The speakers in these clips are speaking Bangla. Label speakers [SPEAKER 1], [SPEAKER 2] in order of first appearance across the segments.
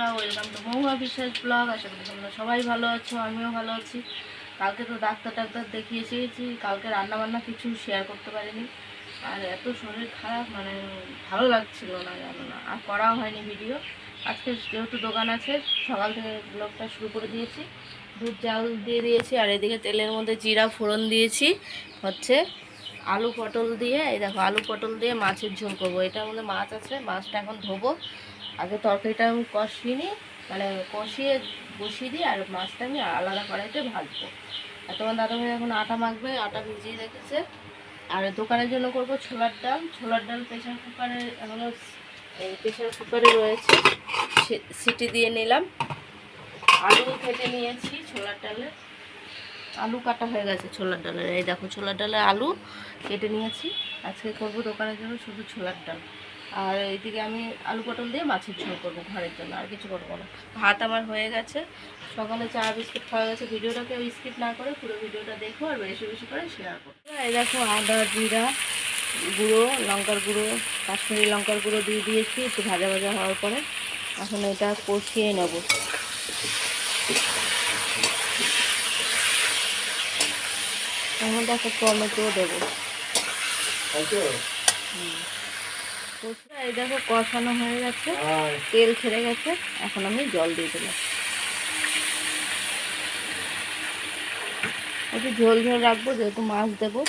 [SPEAKER 1] বন্ধুরা, ওয়েলকাম টু মহুয়া বিশ্বাস ব্লগ। আশা করি তোমরা সবাই ভালো আছো, আমিও ভালো আছি। কালকে তো ডাক্তার টাক্তার দেখিয়ে এসেছি কালকে রান্না বান্না কিছু শেয়ার করতে পারিনি। আর এত শরীর খারাপ মানে ভালো লাগছিল না জানো না, আর করাও হয়নি ভিডিও আজকে যেহেতু দোকান আছে, সকাল থেকে ব্লগটা শুরু করে দিয়েছি। দুধ জাল দিয়ে দিয়েছি, আর এদিকে তেলের মধ্যে জিরা ফোড়ন দিয়েছি, হচ্ছে আলু পটল দিয়ে। এই দেখো, আলু পটল দিয়ে মাছের ঝোল করব। এটার মধ্যে মাছ আছে, মাছটা এখন ধোবো। আগে তরকারিটা আমি কষিয়ে নিই মানে কষিয়ে বসিয়ে দিই, আর মাছটা আমি আলাদা কড়াইতে ভাজবো। আর তোমার দাদাভাই এখন আটা মাখবে, আটা ভিজিয়ে রেখেছে। আর দোকানের জন্য করব ছোলার ডাল। ছোলার ডাল প্রেশার কুকারে এখনও এই প্রেশার কুকারে রয়েছে। সিটি দিয়ে নিলাম। আলু কেটে নিয়েছি ছোলার ডালে। আলু কাটা হয়ে গেছে ছোলার ডালের। এই দেখো ছোলার ডালের আলু কেটে নিয়েছি। আজকে করব দোকানের জন্য শুধু ছোলার ডাল। আর এইদিকে আমি আলু পটল দিয়ে মাছের ঝোল করব ঘরের জন্য আর কিছু করব না। ভাত আমার হয়ে গেছে। সকালে চা বিস্কিট খাওয়া গেছে। ভিডিওটাকে স্কিপ না করে পুরো ভিডিওটা দেখো আর বেশি বেশি করে শেয়ার করো। এই দেখো আদা জিরা গুঁড়ো লঙ্কার গুঁড়ো কাশ্মীরি লঙ্কার গুঁড়ো দিয়ে দিয়েছি একটু ভাজা ভাজা হওয়ার পরে এখন এটা কষিয়ে নেব। এখন দেখো টমেটো দেবো। এই দেখো কষানো হয়ে গেছে। তেল ছেড়ে গেছে। এখন আমি জল দিয়ে দিলাম একটু ঝোল ঝোল রাখব যেহেতু মাছ দেবো।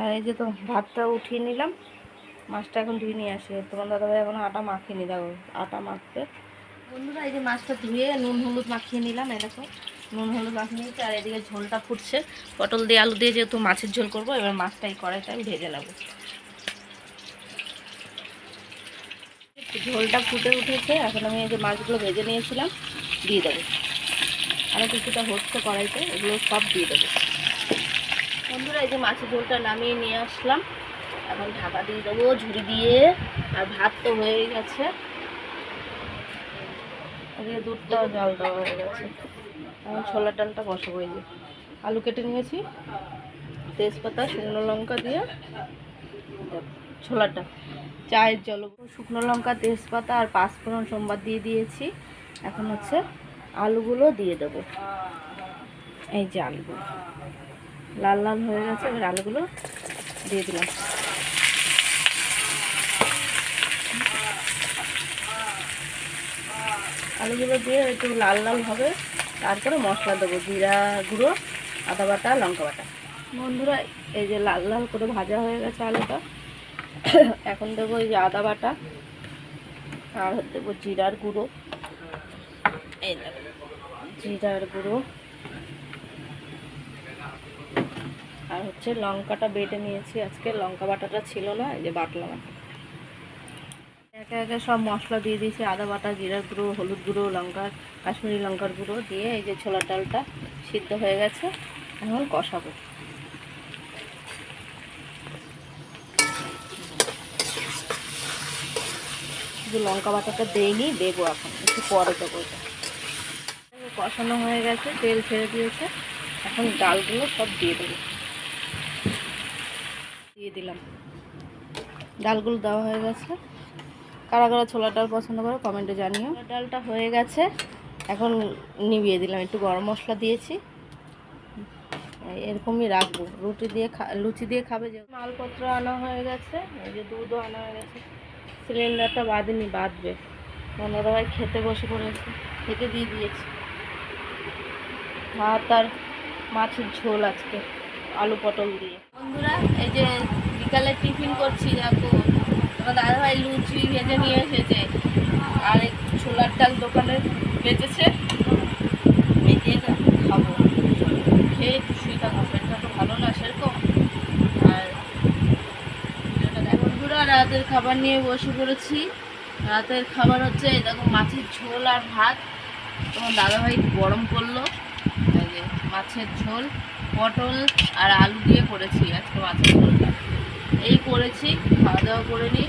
[SPEAKER 2] আর
[SPEAKER 1] এই যে তো ভাতটা উঠিয়ে নিলাম। মাছটা এখন ধুয়ে নিয়ে আসে। তোমার দাদাভাই এখন আটা মাখিয়ে নি দেখো আটা মাখবে। বন্ধুরা, এই যে মাছটা ধুয়ে নুন হলুদ মাখিয়ে নিলাম দেখো। নুন হলুদ মাখিয়ে নিয়েছি, আর এদিকে ঝোলটা ফুটছে। পটল দিয়ে আলু দিয়ে যেহেতু মাছের ঝোল করব, এবার মাছটা এই কড়াইতে আমি ভেজে নেব। ঝোলটা ফুটে উঠেছে, এখন আমি এই যে মাছগুলো ভেজে নিয়েছিলাম, দিয়ে দেবো। আরও কিছুটা হচ্ছে কড়াইতে, এগুলো সব দিয়ে দেবো। বন্ধুরা, এই যে মাছের ঝোলটা নামিয়ে নিয়ে আসলাম। এখন ঢাকা দিয়ে দেবো, ঝুড়ি দিয়ে। আর ভাত তো হয়ে গেছে। এদিকে দুধটাও জল দেওয়া হয়ে গেছে। এখন ছোলার ডালটা বসাবো এই যে। আলু কেটে নিয়েছি। তেজপাতা, শুকনো লঙ্কা দিয়ে ডাল চায়ের জল। শুকনো লঙ্কা, তেজপাতা আর পাঁচফোড়ন সোমবার দিয়ে দিয়েছি। এখন হচ্ছে আলুগুলো দিয়ে দেবো। এই যে আলুগুলো। লাল লাল হয়ে গেছে, এবার আলুগুলো দিয়ে দিলাম। আলুগুলো দিয়ে একটু লাল লাল হবে। তারপরে মশলা দেবো, জিরা গুঁড়ো, আদা বাটা, লঙ্কা বাটা। বন্ধুরা, এই যে লাল লাল করে ভাজা হয়ে গেছে আলুটা, এখন দেবো এই যে আদা বাটা, আর দেবো জিরার গুঁড়ো। এই জিরার গুঁড়ো। আর হচ্ছে লঙ্কাটা বেটে নিয়েছি, আজকে লঙ্কা বাটাটা ছিল না, এই যে বাটলাম। একে একে সব মশলা দিয়ে দিয়েছি, আদা বাটা, জিরার গুঁড়ো, হলুদ গুঁড়ো লঙ্কা কাশ্মীরি লঙ্কার গুঁড়ো দিয়ে এই যে ছোলার ডালটা সিদ্ধ হয়ে গেছে, এখন কষাবো। শুধু লঙ্কা বাটাটা দেইনি দেবো এখন, একটু পরে দেবো কষানো হয়ে গেছে, তেল ছেড়ে দিয়েছে, এখন ডালগুলো সব দিয়ে দেবো। দিয়ে দিলাম। ডালগুলো দেওয়া হয়ে গেছে। কারা কারা ছোলার ডাল পছন্দ করে কমেন্টে জানিও। ডালটা হয়ে গেছে। এখন নিভিয়ে দিলাম একটু গরম মশলা দিয়েছি। এরকমই রাখব রুটি দিয়ে লুচি দিয়ে খাবে যে মালপত্র আনা হয়ে গেছে এই যে দুধও আনা হয়ে গেছে। সিলিন্ডারটা বাঁধেনি বাঁধবে ওনারা ভাই খেতে বসে পড়েছে খেতে দিয়ে দিয়েছি। ভাত আর মাছের ঝোল আজকে আলু পটল দিয়ে। বন্ধুরা এই যে বিকালে টিফিন করছি দেখো। তোমার দাদাভাই লুচি ভেজে নিয়ে এসেছে। আর ছোলার ডাল দোকানে বেঁচেছে। এই খাব। খেয়ে একটু শুয়ে তো ভালো না, সেরকম। আর। বন্ধুরা, রাতের খাবার নিয়ে বসে পড়েছি। রাতের খাবার হচ্ছে দেখো মাছের ঝোল আর ভাত। তোমার দাদাভাই গরম করল। মাছের ঝোল, পটল আর আলু দিয়ে করেছি আজকে মাছের ঝোলটা। এই করেছি, খাওয়া দাওয়া করে নিই।